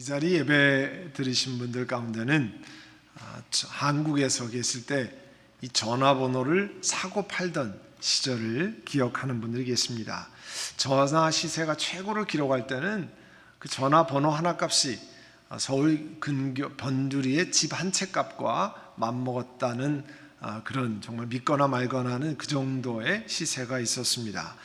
이 자리 예배 들으신 분들 가운데는 아, 저- 한국에서 계실 때 이 전화번호를 사고 팔던 시절을 기억하는 분들이 계십니다. 전화 시세가 최고를 기록할 때는 그 전화번호 하나 값이 아, 서울 근교 번두리의 집 한 채 값과 맞먹었다는 아, 그런 정말 믿거나 말거나 하는 그 정도의 시세가 있었습니다.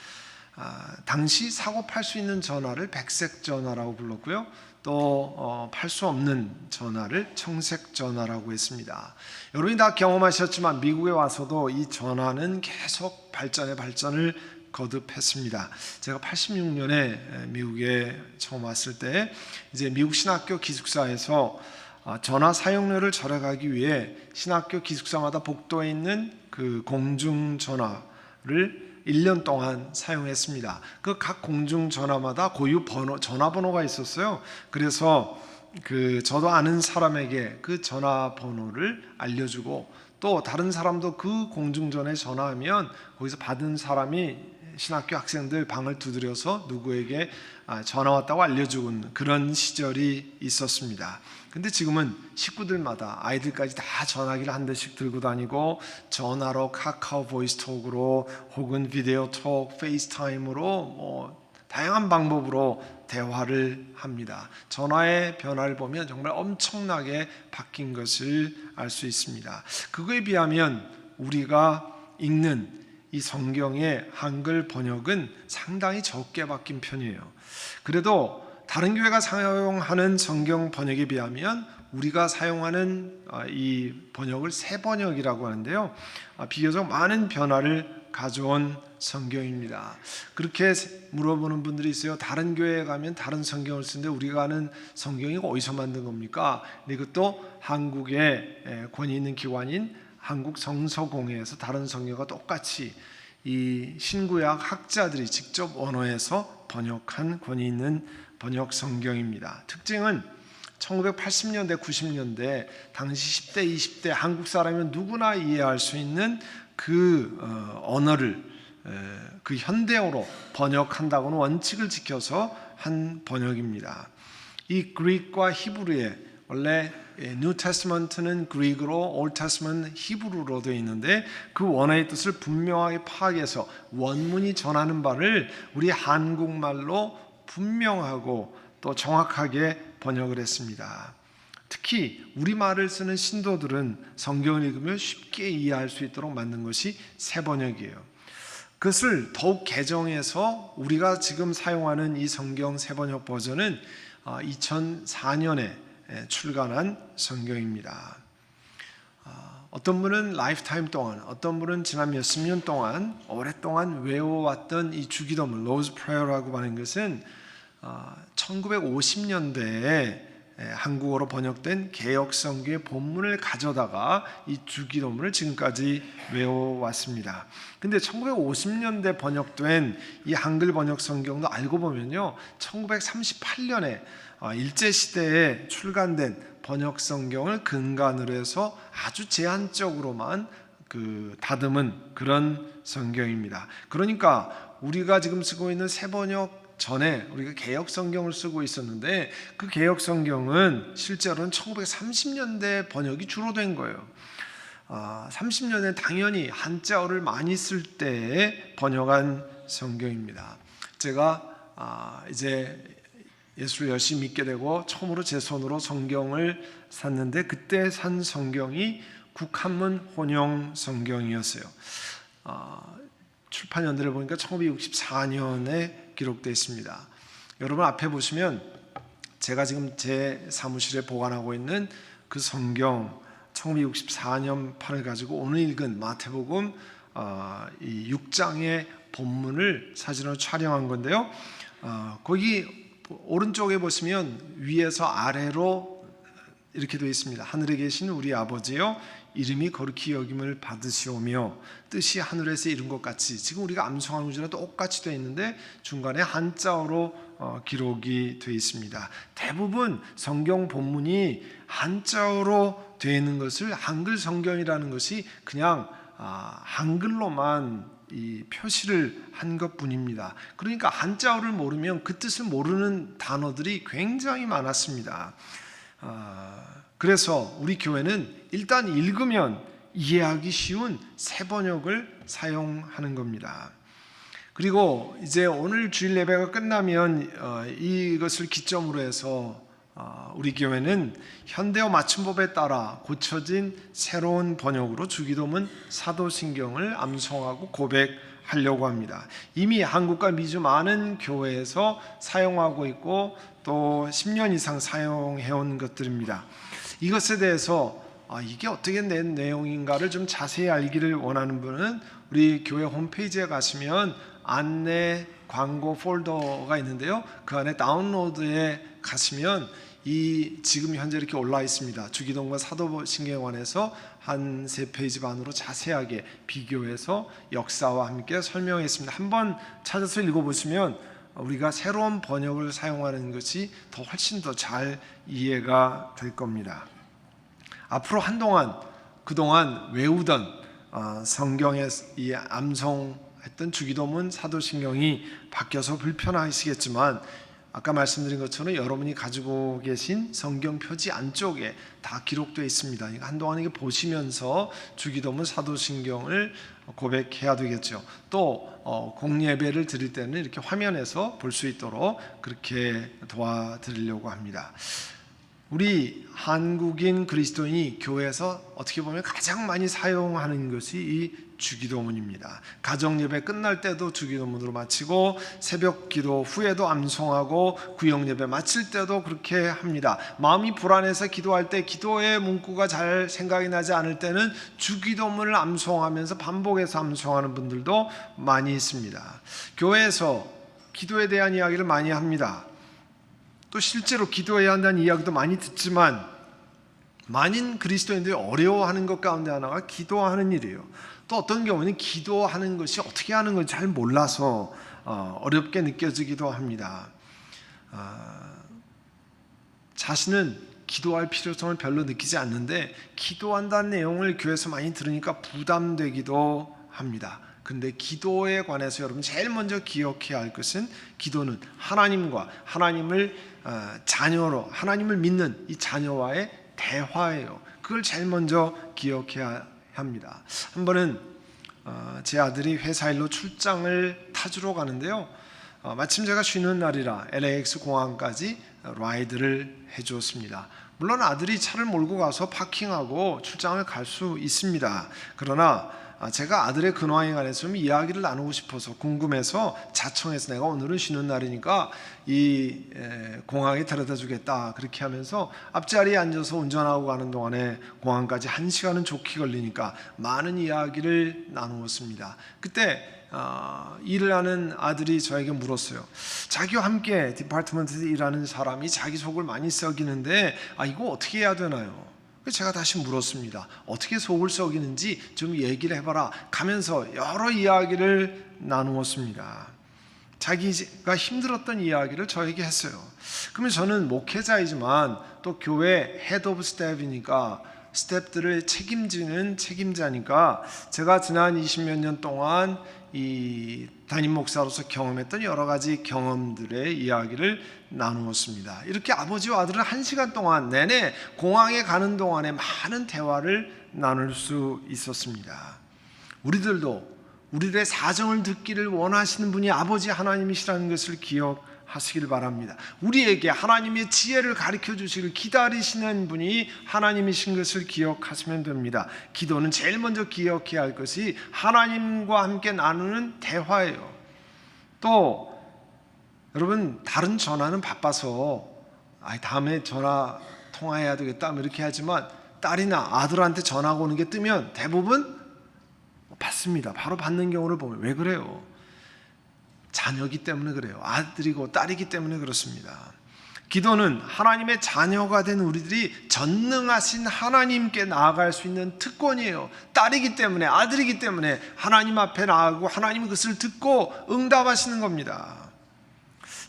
아, 당시 사고 팔 수 있는 전화를 백색 전화라고 불렀고요. 또팔수 없는 전화를 청색 전화라고 했습니다. 여러분이 다 경험하셨지만 미국에 와서도 이 전화는 계속 발전에 발전을 거듭했습니다. 제가 86년에 미국에 처음 왔을 때 이제 미국 신학교 기숙사에서 아, 전화 사용료를 절약하기 위해 신학교 기숙사마다 복도에 있는 그 공중 전화를 1년 동안 사용했습니다. 그 각 공중 전화마다 고유 번호 전화번호가 있었어요. 그래서 그 저도 아는 사람에게 그 전화번호를 알려주고 또 다른 사람도 그 공중전에 전화하면 거기서 받은 사람이 신학교 학생들 방을 두드려서 누구에게 아, 전화 왔다고 알려주는 그런 시절이 있었습니다. 근데 지금은 식구들마다 아이들까지 다 전화기를 한 대씩 들고 다니고 전화로 카카오 보이스톡으로 혹은 비디오 톡, 페이스타임으로 뭐 다양한 방법으로 대화를 합니다. 전화의 변화를 보면 정말 엄청나게 바뀐 것을 알 수 있습니다. 그거에 비하면 우리가 읽는 이 성경의 한글 번역은 상당히 적게 바뀐 편이에요. 그래도 다른 교회가 사용하는 성경 번역에 비하면 우리가 사용하는 아, 이 번역을 새 번역이라고 하는데요. 아, 비교적 많은 변화를 가져온 성경입니다. 그렇게 물어보는 분들이 있어요. 다른 교회에 가면 다른 성경을 쓰는데 우리가 아는 성경이 어디서 만든 겁니까? 이것도 한국의 권위 있는 기관인 한국 성서공회에서 다른 성경과 똑같이 이 신구약 학자들이 직접 언어에서 번역한 권위 있는 번역 성경입니다. 특징은 1980년대, 90년대 당시 10대, 20대 한국 사람이면 누구나 이해할 수 있는 그 어, 언어를 그 현대어로 번역한다고는 원칙을 지켜서 한 번역입니다. 이 그릭과 히브리의 원래 뉴 테스먼트는 그릭으로 올 테스먼트 히브리로 되어 있는데 그 원어의 뜻을 분명하게 파악해서 원문이 전하는 바를 우리 한국말로 분명하고 또 정확하게 번역을 했습니다. 특히 우리말을 쓰는 신도들은 성경을 읽으며 쉽게 이해할 수 있도록 만든 것이 새 번역이에요. 그것을 더욱 개정해서 우리가 지금 사용하는 이 성경 새 번역 버전은 2004년에 출간한 성경입니다. 어떤 분은 라이프타임 동안, 어떤 분은 지난 몇십 년 동안 오랫동안 외워왔던 이 주기도문 로즈 프레어라고 하는 것은 1950년대에 한국어로 번역된 개혁성경의 본문을 가져다가 이 주기도문을 지금까지 외워왔습니다. 근데 1950년대 번역된 이 한글 번역 성경도 알고 보면요, 1938년에 일제 시대에 출간된 번역 성경을 근간으로 해서 아주 제한적으로만 그 다듬은 그런 성경입니다. 그러니까 우리가 지금 쓰고 있는 새 번역 전에 우리가 개혁 성경을 쓰고 있었는데 그 개혁 성경은 실제로는 1930년대 번역이 주로 된 거예요. 아, 30년에 당연히 한자어를 많이 쓸 때에 번역한 성경입니다. 제가 아, 이제 예수를 열심히 믿게 되고 처음으로 제 손으로 성경을 샀는데 그때 산 성경이 국한문 혼용 성경이었어요. 아, 출판 연도를 보니까 1964년에 기록되어 있습니다. 여러분 앞에 보시면 제가 지금 제 사무실에 보관하고 있는 그 성경 1964년 판을 가지고 오늘 읽은 마태복음 어, 이 6장의 본문을 사진으로 촬영한 건데요. 어, 거기 오른쪽에 보시면 위에서 아래로 이렇게 되어 있습니다. 하늘에 계신 우리 아버지요 이름이 거룩히 여김을 받으시오며 뜻이 하늘에서 이룬 것 같이 지금 우리가 암송하는 문제랑 똑같이 되어 있는데 중간에 한자어로 어, 기록이 되어 있습니다. 대부분 성경 본문이 한자어로 되어 있는 것을 한글 성경이라는 것이 그냥 아, 한글로만 이 표시를 한 것뿐입니다. 그러니까 한자어를 모르면 그 뜻을 모르는 단어들이 굉장히 많았습니다. 아, 그래서 우리 교회는 일단 읽으면 이해하기 쉬운 새 번역을 사용하는 겁니다. 그리고 이제 오늘 주일 예배가 끝나면 어, 이것을 기점으로 해서 어, 우리 교회는 현대어 맞춤법에 따라 고쳐진 새로운 번역으로 주기도문 사도신경을 암송하고 고백하려고 합니다. 이미 한국과 미주 많은 교회에서 사용하고 있고 또 10년 이상 사용해온 것들입니다. 이것에 대해서 아, 이게 어떻게 된 내용인가를 좀 자세히 알기를 원하는 분은 우리 교회 홈페이지에 가시면 안내 광고 폴더가 있는데요. 그 안에 다운로드에 가시면 이 지금 현재 이렇게 올라 있습니다. 주기도문과 사도신경관에서 한 세 페이지 반으로 자세하게 비교해서 역사와 함께 설명했습니다. 한번 찾아서 읽어보시면 우리가 새로운 번역을 사용하는 것이 더 훨씬 더 잘 이해가 될 겁니다. 앞으로 한동안 그동안 외우던 어, 성경의 이 암송 했던 주기도문 사도신경이 바뀌어서 불편하시겠지만 아까 말씀드린 것처럼 여러분이 가지고 계신 성경 표지 안쪽에 다 기록되어 있습니다. 그러니까 한동안 이게 보시면서 주기도문 사도신경을 고백해야 되겠죠. 또 어, 공예배를 드릴 때는 이렇게 화면에서 볼 수 있도록 그렇게 도와드리려고 합니다. 우리 한국인 그리스도인이 교회에서 어떻게 보면 가장 많이 사용하는 것이 이 주기도문입니다. 가정 예배 끝날 때도 주기도문으로 마치고 새벽 기도 후에도 암송하고 구역 예배 마칠 때도 그렇게 합니다. 마음이 불안해서 기도할 때 기도의 문구가 잘 생각이 나지 않을 때는 주기도문을 암송하면서 반복해서 암송하는 분들도 많이 있습니다. 교회에서 기도에 대한 이야기를 많이 합니다. 또 실제로 기도해야 한다는 이야기도 많이 듣지만 많은 그리스도인들이 어려워하는 것 가운데 하나가 기도하는 일이에요. 또 어떤 경우는 기도하는 것이 어떻게 하는 건지 잘 몰라서 어, 어렵게 느껴지기도 합니다. 아, 자신은 기도할 필요성을 별로 느끼지 않는데 기도한다는 내용을 교회에서 많이 들으니까 부담되기도 합니다. 근데 기도에 관해서 여러분 제일 먼저 기억해야 할 것은 기도는 하나님과 하나님을 어, 자녀로 하나님을 믿는 이 자녀와의 대화예요. 그걸 제일 먼저 기억해야 합니다. 한 번은 어, 제 아들이 회사 일로 출장을 타주러 가는데요. 어, 마침 제가 쉬는 날이라 LAX 공항까지 라이드를 해주었습니다. 물론 아들이 차를 몰고 가서 파킹하고 출장을 갈 수 있습니다. 그러나 아, 제가 아들의 근황에 관해서 좀 이야기를 나누고 싶어서 궁금해서 자청해서 내가 오늘은 쉬는 날이니까 이 공항에 데려다 주겠다 그렇게 하면서 앞자리에 앉아서 운전하고 가는 동안에 공항까지 한 시간은 좋게 걸리니까 많은 이야기를 나누었습니다. 그때 어, 일을 하는 아들이 저에게 물었어요. 자기와 함께 디파트먼트에서 일하는 사람이 자기 속을 많이 썩이는데 아 이거 어떻게 해야 되나요? 제가 다시 물었습니다. 어떻게 속을 썩이는지 좀 얘기를 해봐라. 가면서 여러 이야기를 나누었습니다. 자기가 힘들었던 이야기를 저에게 했어요. 그러면 저는 목회자이지만 또 교회 헤드 오브 스텝이니까 스텝들을 책임지는 책임자니까 제가 지난 20몇 년 동안 이 담임 목사로서 경험했던 여러 가지 경험들의 이야기를 나누었습니다. 이렇게 아버지와 아들은 한 시간 동안 내내 공항에 가는 동안에 많은 대화를 나눌 수 있었습니다. 우리들도 우리들의 사정을 듣기를 원하시는 분이 아버지 하나님이시라는 것을 기억 하시길 바랍니다. 우리에게 하나님의 지혜를 가르쳐 주시길 기다리시는 분이 하나님이신 것을 기억하시면 됩니다. 기도는 제일 먼저 기억해야 할 것이 하나님과 함께 나누는 대화예요. 또 여러분 다른 전화는 바빠서 아 다음에 전화 통화해야 되겠다 뭐 이렇게 하지만 딸이나 아들한테 전화가 오는 게 뜨면 대부분 받습니다. 바로 받는 경우를 보면 왜 그래요? 자녀기 때문에 그래요. 아들이고 딸이기 때문에 그렇습니다. 기도는 하나님의 자녀가 된 우리들이 전능하신 하나님께 나아갈 수 있는 특권이에요. 딸이기 때문에 아들이기 때문에 하나님 앞에 나아가고 하나님 그것을 듣고 응답하시는 겁니다.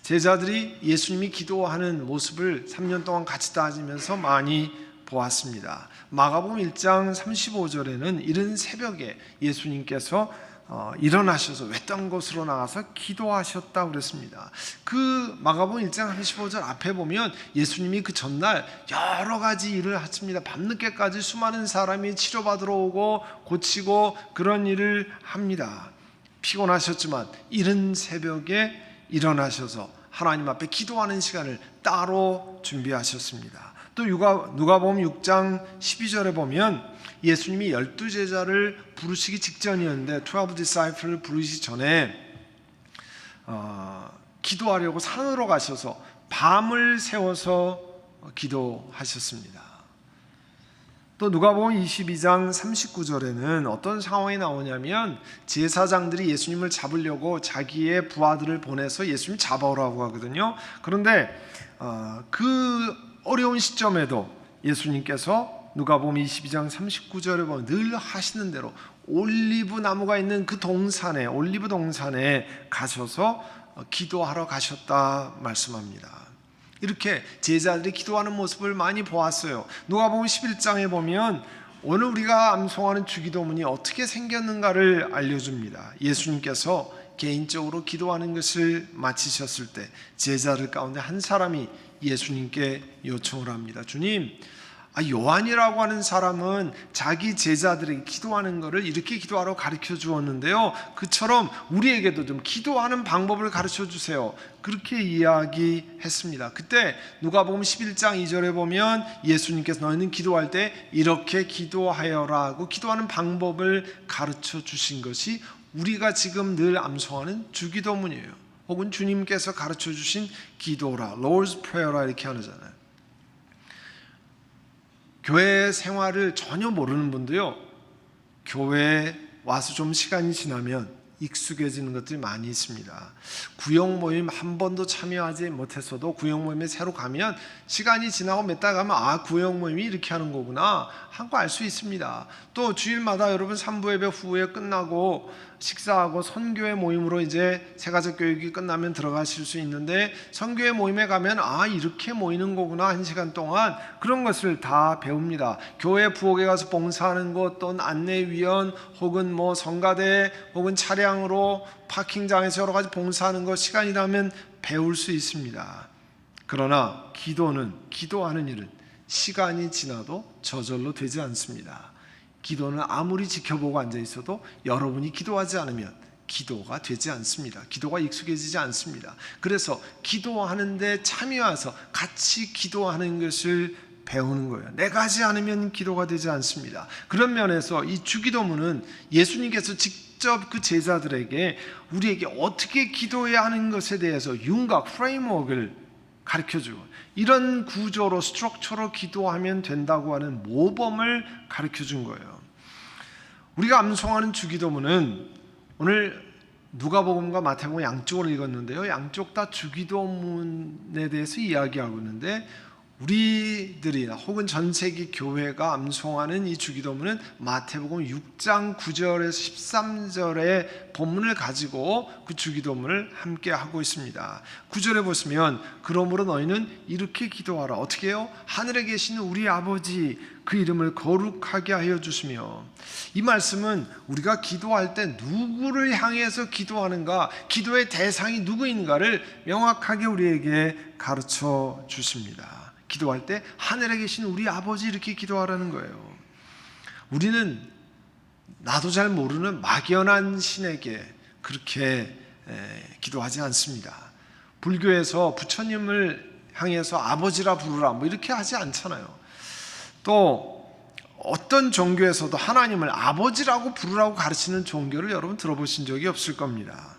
제자들이 예수님이 기도하는 모습을 3년 동안 같이 따지면서 많이 보았습니다. 마가복음 1장 35절에는 이른 새벽에 예수님께서 어, 일어나셔서 외딴 곳으로 나가서 기도하셨다고 그랬습니다. 그 마가복음 1장 35절 앞에 보면 예수님이 그 전날 여러 가지 일을 하십니다. 밤늦게까지 수많은 사람이 치료받으러 오고 고치고 그런 일을 합니다. 피곤하셨지만 이른 새벽에 일어나셔서 하나님 앞에 기도하는 시간을 따로 준비하셨습니다. 또 누가 누가복음 6장 12절에 보면 예수님이 열두 제자를 부르시기 직전이었는데 12 disciple을 부르시기 전에 어, 기도하려고 산으로 가셔서 밤을 새워서 기도하셨습니다. 또 누가복음 22장 39절에는 어떤 상황이 나오냐면 제사장들이 예수님을 잡으려고 자기의 부하들을 보내서 예수님 잡아오라고 하거든요. 그런데 어, 그 어려운 시점에도 예수님께서 누가복음 22장 39절에 보면 늘 하시는 대로 올리브 나무가 있는 그 동산에 올리브 동산에 가셔서 어, 기도하러 가셨다 말씀합니다. 이렇게 제자들이 기도하는 모습을 많이 보았어요. 누가복음 11장에 보면 오늘 우리가 암송하는 주기도문이 어떻게 생겼는가를 알려줍니다. 예수님께서 개인적으로 기도하는 것을 마치셨을 때 제자들 가운데 한 사람이 예수님께 요청을 합니다. 주님, 아, 요한이라고 하는 사람은 자기 제자들에게 기도하는 것을 이렇게 기도하러 가르쳐 주었는데요. 그처럼 우리에게도 좀 기도하는 방법을 가르쳐 주세요. 그렇게 이야기했습니다. 그때 누가복음 11장 2절에 보면 예수님께서 너희는 기도할 때 이렇게 기도하여라고 기도하는 방법을 가르쳐 주신 것이 우리가 지금 늘 암송하는 주기도문이에요. 혹은 주님께서 가르쳐 주신 기도라, Lord's Prayer라 이렇게 하잖아요. 교회 생활을 전혀 모르는 분도요. 교회에 와서 좀 시간이 지나면 익숙해지는 것들이 많이 있습니다. 구역 모임 한 번도 참여하지 못했어도 구역 모임에 새로 가면 시간이 지나고 몇 달 가면 아 구역 모임이 이렇게 하는 거구나 한 거 알 수 있습니다. 또 주일마다 여러분 삼부 예배 후에 끝나고 식사하고 선교회 모임으로 이제 세가족 교육이 끝나면 들어가실 수 있는데 선교회 모임에 가면 아 이렇게 모이는 거구나 한 시간 동안 그런 것을 다 배웁니다. 교회 부엌에 가서 봉사하는 것 또는 안내위원 혹은 뭐 성가대 혹은 차량으로 파킹장에서 여러 가지 봉사하는 것 시간이 나면 배울 수 있습니다. 그러나 기도는 기도하는 일은 시간이 지나도 저절로 되지 않습니다. 기도는 아무리 지켜보고 앉아 있어도 여러분이 기도하지 않으면 기도가 되지 않습니다. 기도가 익숙해지지 않습니다. 그래서 기도하는데 참여해서 같이 기도하는 것을 배우는 거예요. 내가 하지 않으면 기도가 되지 않습니다. 그런 면에서 이 주기도문은 예수님께서 직접 그 제자들에게 우리에게 어떻게 기도해야 하는 것에 대해서 윤곽 프레임워크를 가르쳐 주고 이런 구조로 스트럭처로 기도하면 된다고 하는 모범을 가르쳐 준 거예요. 우리가 암송하는 주기도문은 오늘 누가복음과 마태복음 양쪽으로 읽었는데요. 양쪽 다 주기도문에 대해서 이야기하고 있는데 우리들이 혹은 전 세계 교회가 암송하는 이 주기도문은 마태복음 6장 9절에서 13절의 본문을 가지고 그 주기도문을 함께 하고 있습니다. 9절에 보시면 그러므로 너희는 이렇게 기도하라. 어떻게 해요? 하늘에 계시는 우리 아버지 그 이름을 거룩하게 하여 주시며 이 말씀은 우리가 기도할 때 누구를 향해서 기도하는가, 기도의 대상이 누구인가를 명확하게 우리에게 가르쳐 주십니다. 기도할 때 하늘에 계신 우리 아버지 이렇게 기도하라는 거예요. 우리는 나도 잘 모르는 막연한 신에게 그렇게 기도하지 않습니다. 불교에서 부처님을 향해서 아버지라 부르라 뭐 이렇게 하지 않잖아요. 또 어떤 종교에서도 하나님을 아버지라고 부르라고 가르치는 종교를 여러분 들어보신 적이 없을 겁니다.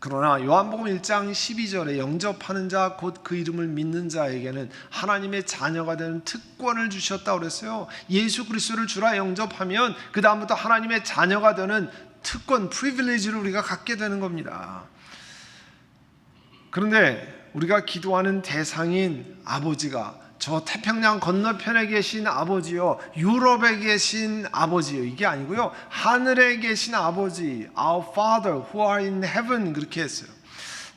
그러나 요한복음 1장 12절에 영접하는 자 곧 그 이름을 믿는 자에게는 하나님의 자녀가 되는 특권을 주셨다 그랬어요. 예수 그리스도를 주라 영접하면 그 다음부터 하나님의 자녀가 되는 특권, 프리빌리지를 우리가 갖게 되는 겁니다. 그런데 우리가 기도하는 대상인 아버지가 저 태평양 건너편에 계신 아버지요, 유럽에 계신 아버지요. 이게 아니고요. 하늘에 계신 아버지, our Father who are in heaven 그렇게 했어요.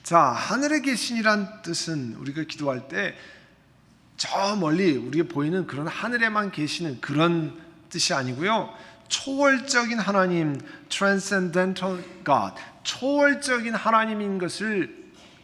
자, 하늘에 계신이란 뜻은 우리가 기도할 때 저 멀리 우리가 보이는 그런 하늘에만 계시는 그런 뜻이 아니고요. 초월적인 하나님, transcendental God, 초월적인 하나님인 것을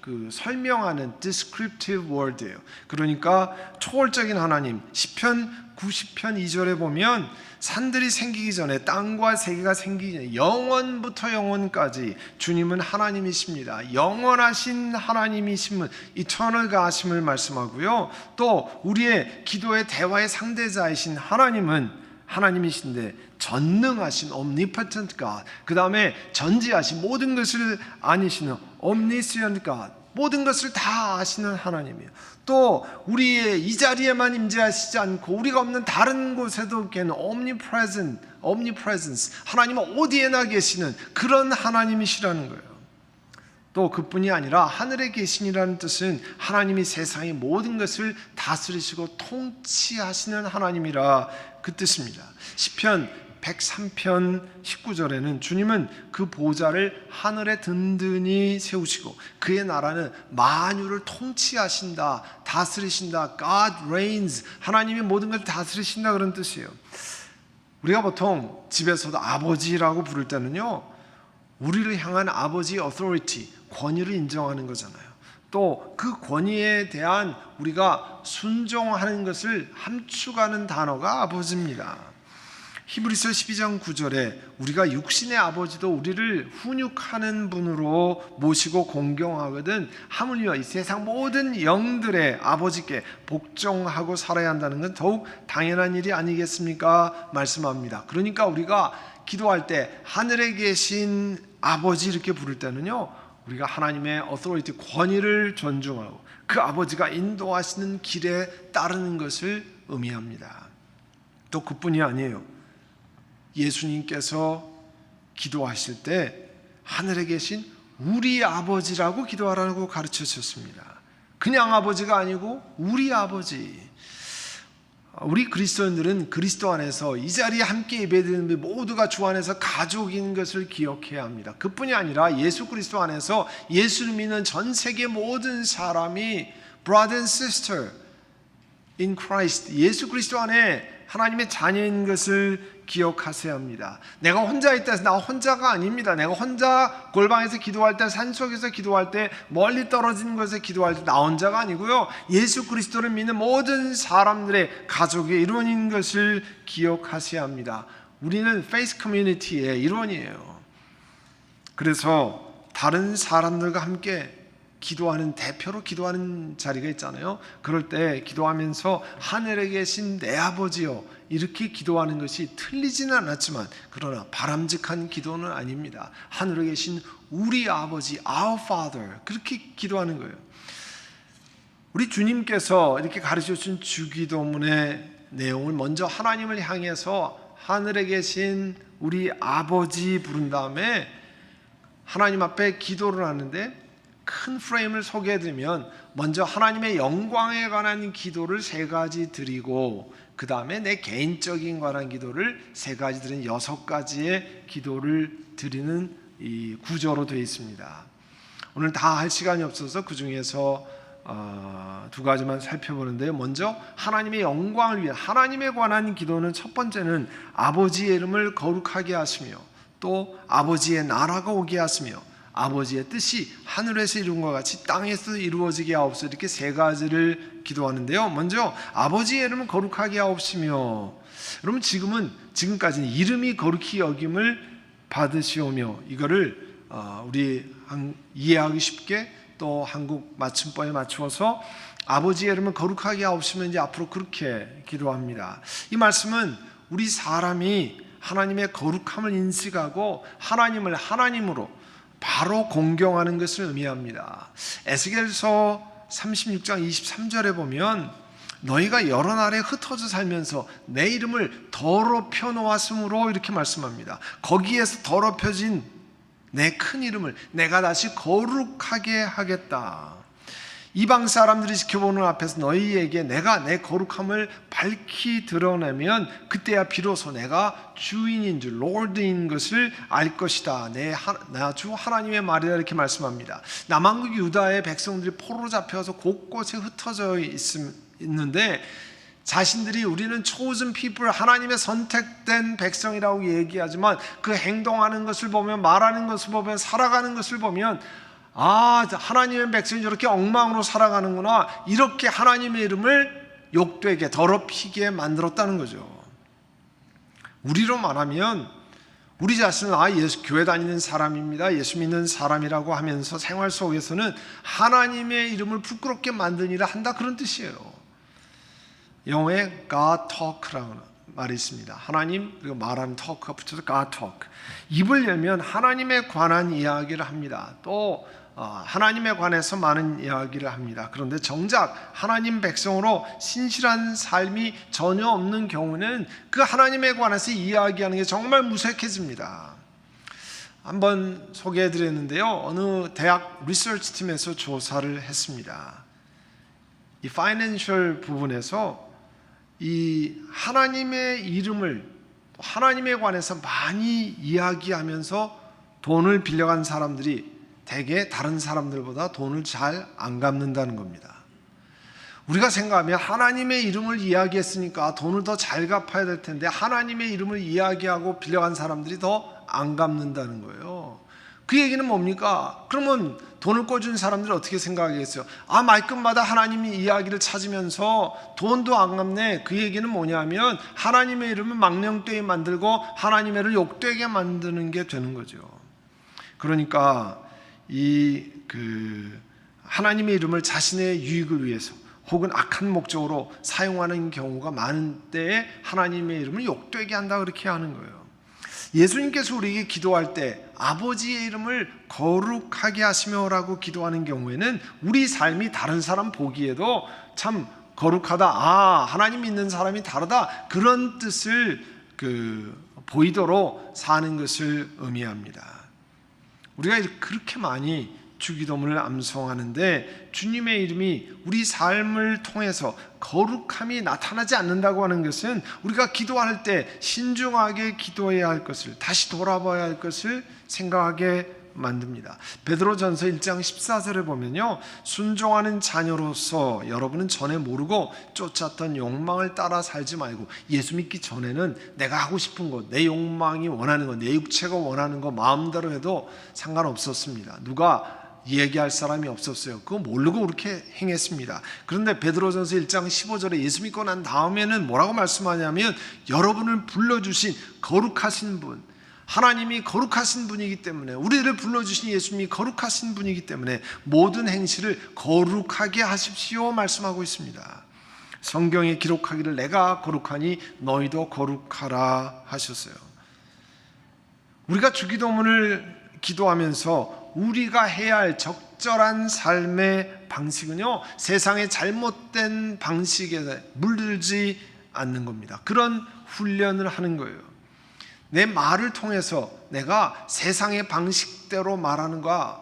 그 설명하는 descriptive word예요. 그러니까 초월적인 하나님. 시편 90편 2절에 보면 산들이 생기기 전에 땅과 세계가 생기기 전에 영원부터 영원까지 주님은 하나님이십니다. 영원하신 하나님이심을 eternal 가심을 말씀하고요. 또 우리의 기도의 대화의 상대자이신 하나님은 하나님이신데 전능하신 omnipotent God 그 다음에 전지하신 모든 것을 아니시는 omniscient God 모든 것을 다 아시는 하나님이에요. 또 우리의 이 자리에만 임재하시지 않고 우리가 없는 다른 곳에도 계는 omnipresent, omnipresence 하나님은 어디에나 계시는 그런 하나님이시라는 거예요. 또 그뿐이 아니라 하늘에 계신이라는 뜻은 하나님이 세상의 모든 것을 다스리시고 통치하시는 하나님이라 그 뜻입니다. 시편 103편 19절에는 주님은 그 보좌를 하늘에 든든히 세우시고 그의 나라는 만유를 통치하신다, 다스리신다. God reigns. 하나님이 모든 걸 다스리신다 그런 뜻이에요. 우리가 보통 집에서도 아버지라고 부를 때는요. 우리를 향한 아버지의 authority, 권위를 인정하는 거잖아요. 또 그 권위에 대한 우리가 순종하는 것을 함축하는 단어가 아버지입니다. 히브리서 12장 9절에 우리가 육신의 아버지도 우리를 훈육하는 분으로 모시고 공경하거든 하물며 이 세상 모든 영들의 아버지께 복종하고 살아야 한다는 건 더욱 당연한 일이 아니겠습니까? 말씀합니다. 그러니까 우리가 기도할 때 하늘에 계신 아버지 이렇게 부를 때는요. 우리가 하나님의 authority 권위를 존중하고 그 아버지가 인도하시는 길에 따르는 것을 의미합니다. 또 그뿐이 아니에요. 예수님께서 기도하실 때 하늘에 계신 우리 아버지라고 기도하라고 가르쳐 주셨습니다. 그냥 아버지가 아니고 우리 아버지. 우리 그리스도인들은 그리스도 안에서 이 자리에 함께 예배드리는 모두가 주 안에서 가족인 것을 기억해야 합니다. 그뿐이 아니라 예수 그리스도 안에서 예수를 믿는 전 세계 모든 사람이 brother and sister in Christ 예수 그리스도 안에 하나님의 자녀인 것을 기억하셔야 합니다. 내가 혼자 있다 해서 나 혼자가 아닙니다. 내가 혼자 골방에서 기도할 때, 산속에서 기도할 때, 멀리 떨어진 곳에서 기도할 때 나 혼자가 아니고요. 예수 그리스도를 믿는 모든 사람들의 가족의 일원인 것을 기억하셔야 합니다. 우리는 페이스 커뮤니티의 일원이에요. 그래서 다른 사람들과 함께 기도하는 대표로 기도하는 자리가 있잖아요. 그럴 때 기도하면서 하늘에 계신 내 아버지요 이렇게 기도하는 것이 틀리지는 않았지만 그러나 바람직한 기도는 아닙니다. 하늘에 계신 우리 아버지 our father 그렇게 기도하는 거예요. 우리 주님께서 이렇게 가르쳐 준 주기도문의 내용을 먼저 하나님을 향해서 하늘에 계신 우리 아버지 부른 다음에 하나님 앞에 기도를 하는데 큰 프레임을 소개해 드리면 먼저 하나님의 영광에 관한 기도를 세 가지 드리고 그 다음에 내 개인적인 관한 기도를 세 가지 드리는 여섯 가지의 기도를 드리는 이 구조로 되어 있습니다. 오늘 다 할 시간이 없어서 그 중에서 어, 두 가지만 살펴보는데요. 먼저 하나님의 영광을 위해 하나님에 관한 기도는 첫 번째는 아버지의 이름을 거룩하게 하시며 또 아버지의 나라가 오게 하시며 아버지의 뜻이 하늘에서 이룬 것 같이 땅에서 이루어지게 하옵소서 이렇게 세 가지를 기도하는데요. 먼저 아버지의 이름을 거룩하게 하옵시며 여러분 지금은 지금까지는 이름이 거룩히 여김을 받으시오며 이거를 어, 우리 이해하기 쉽게 또 한국 맞춤법에 맞추어서 아버지의 이름을 거룩하게 하옵시며 이제 앞으로 그렇게 기도합니다. 이 말씀은 우리 사람이 하나님의 거룩함을 인식하고 하나님을 하나님으로 바로 공경하는 것을 의미합니다. 에스겔서 36장 23절에 보면 너희가 여러 나라에 흩어져 살면서 내 이름을 더럽혀 놓았으므로 이렇게 말씀합니다. 거기에서 더럽혀진 내 큰 이름을 내가 다시 거룩하게 하겠다. 이방 사람들이 지켜보는 앞에서 너희에게 내가 내 거룩함을 밝히 드러내면 그때야 비로소 내가 주인인 줄 롤드인 것을 알 것이다. 내주 하나님의 말이다 이렇게 말씀합니다. 남한국 유다의 백성들이 포로로 잡혀서 곳곳에 흩어져 있음 있는데 자신들이 우리는 chosen people 하나님의 선택된 백성이라고 얘기하지만 그 행동하는 것을 보면 말하는 것을 보면 살아가는 것을 보면 아 하나님의 백성이 저렇게 엉망으로 살아가는구나 이렇게 하나님의 이름을 욕되게 더럽히게 만들었다는 거죠. 우리로 말하면 우리 자신은 아 예수 교회 다니는 사람입니다. 예수 믿는 사람이라고 하면서 생활 속에서는 하나님의 이름을 부끄럽게 일을 한다 그런 뜻이에요. 영어에 God talk라는 말이 있습니다. 하나님 그리고 말하는 talk가 붙여서 God talk. 입을 열면 하나님에 관한 이야기를 합니다. 또 어, 하나님에 관해서 많은 이야기를 합니다. 그런데 정작 하나님 백성으로 신실한 삶이 전혀 없는 경우는 그 하나님에 관해서 이야기하는 게 정말 무색해집니다. 한번 소개해 드렸는데요. 어느 대학 리서치 팀에서 조사를 했습니다. 이 파이낸셜 부분에서 이 하나님의 이름을 하나님에 관해서 많이 이야기하면서 돈을 빌려간 사람들이 대개 다른 사람들보다 돈을 잘 안 갚는다는 겁니다. 우리가 생각하면 하나님의 이름을 이야기했으니까 돈을 더 잘 갚아야 될 텐데 하나님의 이름을 이야기하고 빌려간 사람들이 더 안 갚는다는 거예요. 그 얘기는 뭡니까? 그러면 돈을 꿔준 사람들이 어떻게 생각하겠어요? 아, 말끝마다 하나님이 이야기를 찾으면서 돈도 안 갚네. 그 얘기는 뭐냐면 하나님의 이름을 망령되게 만들고 하나님의 를 욕되게 만드는 게 되는 거죠. 그러니까 이 그 하나님의 이름을 자신의 유익을 위해서 혹은 악한 목적으로 사용하는 경우가 많은 때에 하나님의 이름을 욕되게 한다 그렇게 하는 거예요. 예수님께서 우리에게 기도할 때 아버지의 이름을 거룩하게 하시며라고 기도하는 경우에는 우리 삶이 다른 사람 보기에도 참 거룩하다. 아, 하나님 믿는 사람이 다르다. 그런 뜻을 그 보이도록 사는 것을 의미합니다. 우리가 그렇게 많이 주기도문을 암송하는데 주님의 이름이 우리 삶을 통해서 거룩함이 나타나지 않는다고 하는 것은 우리가 기도할 때 신중하게 기도해야 할 것을 다시 돌아봐야 할 것을 생각하게 만듭니다. 베드로전서 1장 14절에 보면요. 순종하는 자녀로서 여러분은 전에 모르고 쫓았던 욕망을 따라 살지 말고 예수 믿기 전에는 내가 하고 싶은 것, 내 욕망이 원하는 것, 내 육체가 원하는 것 마음대로 해도 상관없었습니다. 누가 얘기할 사람이 없었어요. 그거 모르고 그렇게 행했습니다. 그런데 베드로전서 1장 15절에 예수 믿고 난 다음에는 뭐라고 말씀하냐면 여러분을 불러 주신 거룩하신 분, 하나님이 거룩하신 분이기 때문에 우리를 불러주신 예수님이 거룩하신 분이기 때문에 모든 행실을 거룩하게 하십시오 말씀하고 있습니다. 성경에 기록하기를 내가 거룩하니 너희도 거룩하라 하셨어요. 우리가 주기도문을 기도하면서 우리가 해야 할 적절한 삶의 방식은요 세상의 잘못된 방식에 물들지 않는 겁니다. 그런 훈련을 하는 거예요. 내 말을 통해서 내가 세상의 방식대로 말하는가,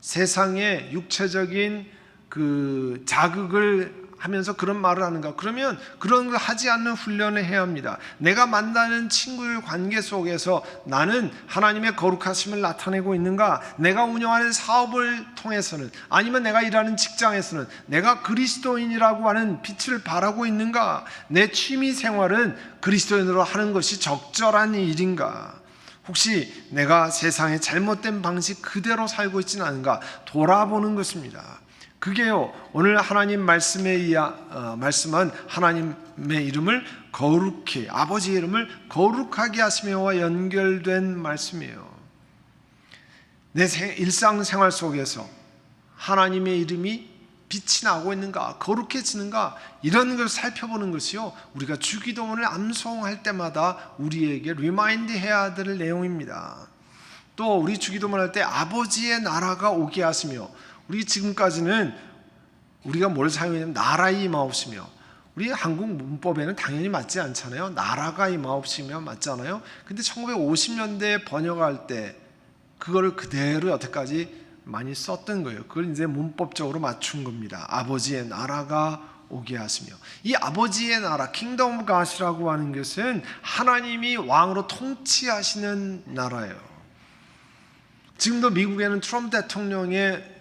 세상의 육체적인 그 자극을 하면서 그런 말을 하는가? 그러면 그런 걸 하지 않는 훈련을 해야 합니다. 내가 만나는 친구의 관계 속에서 나는 하나님의 거룩하심을 나타내고 있는가? 내가 운영하는 사업을 통해서는 아니면 내가 일하는 직장에서는 내가 그리스도인이라고 하는 빛을 발하고 있는가? 내 취미 생활은 그리스도인으로 하는 것이 적절한 일인가? 혹시 내가 세상의 잘못된 방식 그대로 살고 있지는 않은가? 돌아보는 것입니다. 그게요 오늘 하나님 말씀에 의하 어, 말씀한 하나님의 이름을 거룩히 아버지의 이름을 거룩하게 하시며와 연결된 말씀이에요. 내 일상생활 속에서 하나님의 이름이 빛이 나고 있는가 거룩해지는가 이런 걸 살펴보는 것이요 우리가 주기도문을 암송할 때마다 우리에게 리마인드 해야 될 내용입니다. 또 우리 주기도문 할 때 아버지의 나라가 오게 하시며 우리 지금까지는 우리가 뭘 사용했냐면 나라의 임하옵시며 우리 한국 문법에는 당연히 맞지 않잖아요. 나라가 임하옵시며 맞잖아요. 근데 1950년대 번역할 때 그거를 그대로 여태까지 많이 썼던 거예요. 그걸 이제 문법적으로 맞춘 겁니다. 아버지의 나라가 오게 하시며 이 아버지의 나라 킹덤 가시라고 하는 것은 하나님이 왕으로 통치하시는 나라예요. 지금도 미국에는 트럼프 대통령의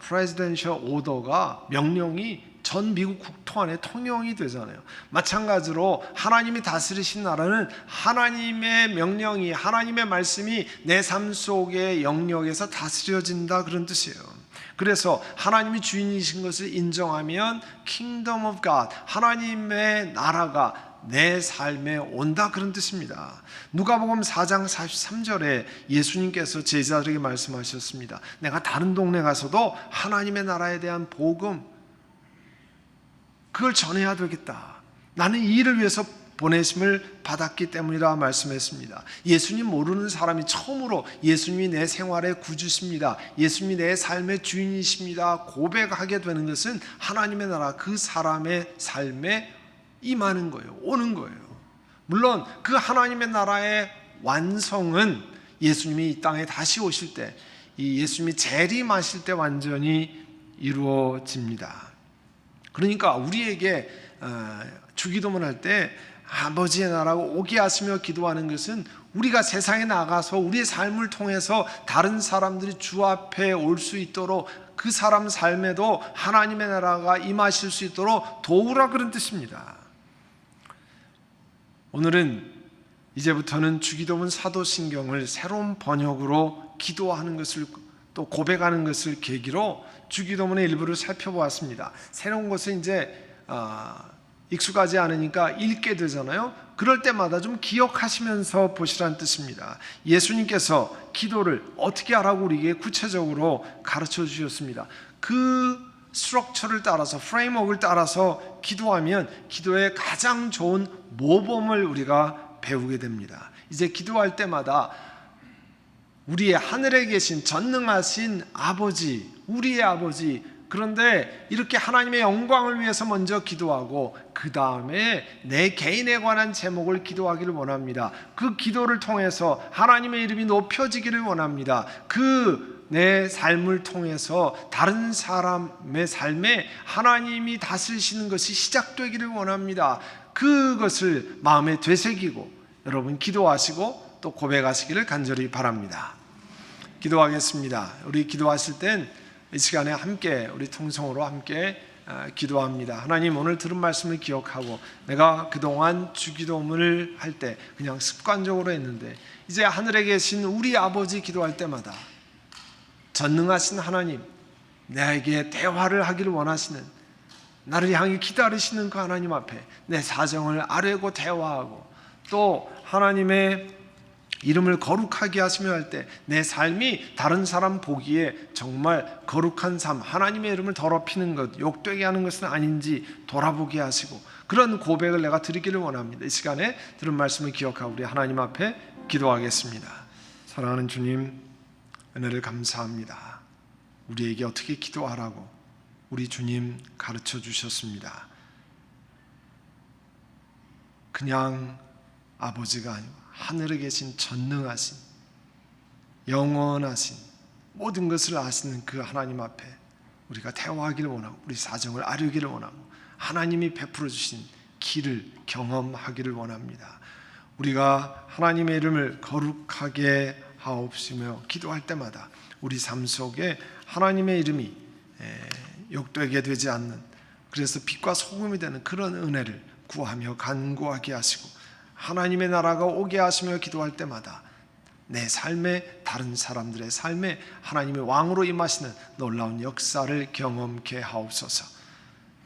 프레지던셜 오더가 명령이 전 미국 국토 안에 통용이 되잖아요. 마찬가지로 하나님이 다스리신 나라는 하나님의 명령이 하나님의 말씀이 내 삶 속의 영역에서 다스려진다 그런 뜻이에요. 그래서 하나님이 주인이신 것을 인정하면 Kingdom of God 하나님의 나라가 내 삶에 온다 그런 뜻입니다. 누가복음 4장 43절에 예수님께서 제자들에게 말씀하셨습니다. 내가 다른 동네 가서도 하나님의 나라에 대한 복음 그걸 전해야 되겠다. 나는 이 일을 위해서 보내심을 받았기 때문이라 말씀했습니다. 예수님 모르는 사람이 처음으로 예수님이 내 생활의 구주십니다. 예수님이 내 삶의 주인이십니다. 고백하게 되는 것은 하나님의 나라 그 사람의 삶에 임하는 거예요. 오는 거예요. 물론 그 하나님의 나라의 완성은 예수님이 이 땅에 다시 오실 때, 이 예수님이 재림하실 때 완전히 이루어집니다. 그러니까 우리에게 어, 주기도문 할 때 아버지의 나라고 오게 하시며 기도하는 것은 우리가 세상에 나가서 우리의 삶을 통해서 다른 사람들이 주 앞에 올 수 있도록 그 사람 삶에도 하나님의 나라가 임하실 수 있도록 도우라 그런 뜻입니다. 오늘은 이제부터는 주기도문 사도신경을 새로운 번역으로 기도하는 것을 또 고백하는 것을 계기로 주기도문의 일부를 살펴보았습니다. 새로운 것은 이제 아, 익숙하지 않으니까 읽게 되잖아요. 그럴 때마다 좀 기억하시면서 보시라는 뜻입니다. 예수님께서 기도를 어떻게 하라고 우리에게 구체적으로 가르쳐 주셨습니다. 그 스트럭처를 따라서 프레임워크를 따라서 기도하면 기도의 가장 좋은 모범을 우리가 배우게 됩니다. 이제 기도할 때마다 우리의 하늘에 계신 전능하신 아버지, 우리의 아버지, 그런데 이렇게 하나님의 영광을 위해서 먼저 기도하고 그 다음에 내 개인에 관한 제목을 기도하기를 원합니다. 그 기도를 통해서 하나님의 이름이 높여지기를 원합니다. 그 내 삶을 통해서 다른 사람의 삶에 하나님이 다스리시는 것이 시작되기를 원합니다. 그것을 마음에 되새기고 여러분 기도하시고 또 고백하시기를 간절히 바랍니다. 기도하겠습니다. 우리 기도하실 땐 이 시간에 함께 우리 통성으로 함께 아, 기도합니다. 하나님 오늘 들은 말씀을 기억하고 내가 그동안 주기도문을 할 때 그냥 습관적으로 했는데 이제 하늘에 계신 우리 아버지 기도할 때마다 전능하신 하나님 나에게 대화를 하기를 원하시는 나를 향해 기다리시는 그 하나님 앞에 내 사정을 아뢰고 대화하고 또 하나님의 이름을 거룩하게 하시며 할 때 내 삶이 다른 사람 보기에 정말 거룩한 삶, 하나님의 이름을 더럽히는 것, 욕되게 하는 것은 아닌지 돌아보게 하시고 그런 고백을 내가 드리기를 원합니다. 이 시간에 들은 말씀을 기억하고 우리 하나님 앞에 기도하겠습니다. 사랑하는 주님, 은혜를 감사합니다. 우리에게 어떻게 기도하라고 우리 주님 가르쳐 주셨습니다. 그냥 아버지가 아니고 하늘에 계신 전능하신 영원하신 모든 것을 아시는 그 하나님 앞에 우리가 대화하기를 원하고 우리 사정을 아뢰기를 원하고 하나님이 베풀어 주신 길을 경험하기를 원합니다. 우리가 하나님의 이름을 거룩하게 하옵시며 기도할 때마다 우리 삶 속에 하나님의 이름이 욕되게 되지 않는 그래서 빛과 소금이 되는 그런 은혜를 구하며 간구하게 하시고 하나님의 나라가 오게 하시며 기도할 때마다 내 삶에 다른 사람들의 삶에 하나님의 왕으로 임하시는 놀라운 역사를 경험케 하옵소서.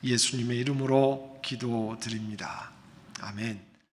예수님의 이름으로 기도드립니다. 아멘.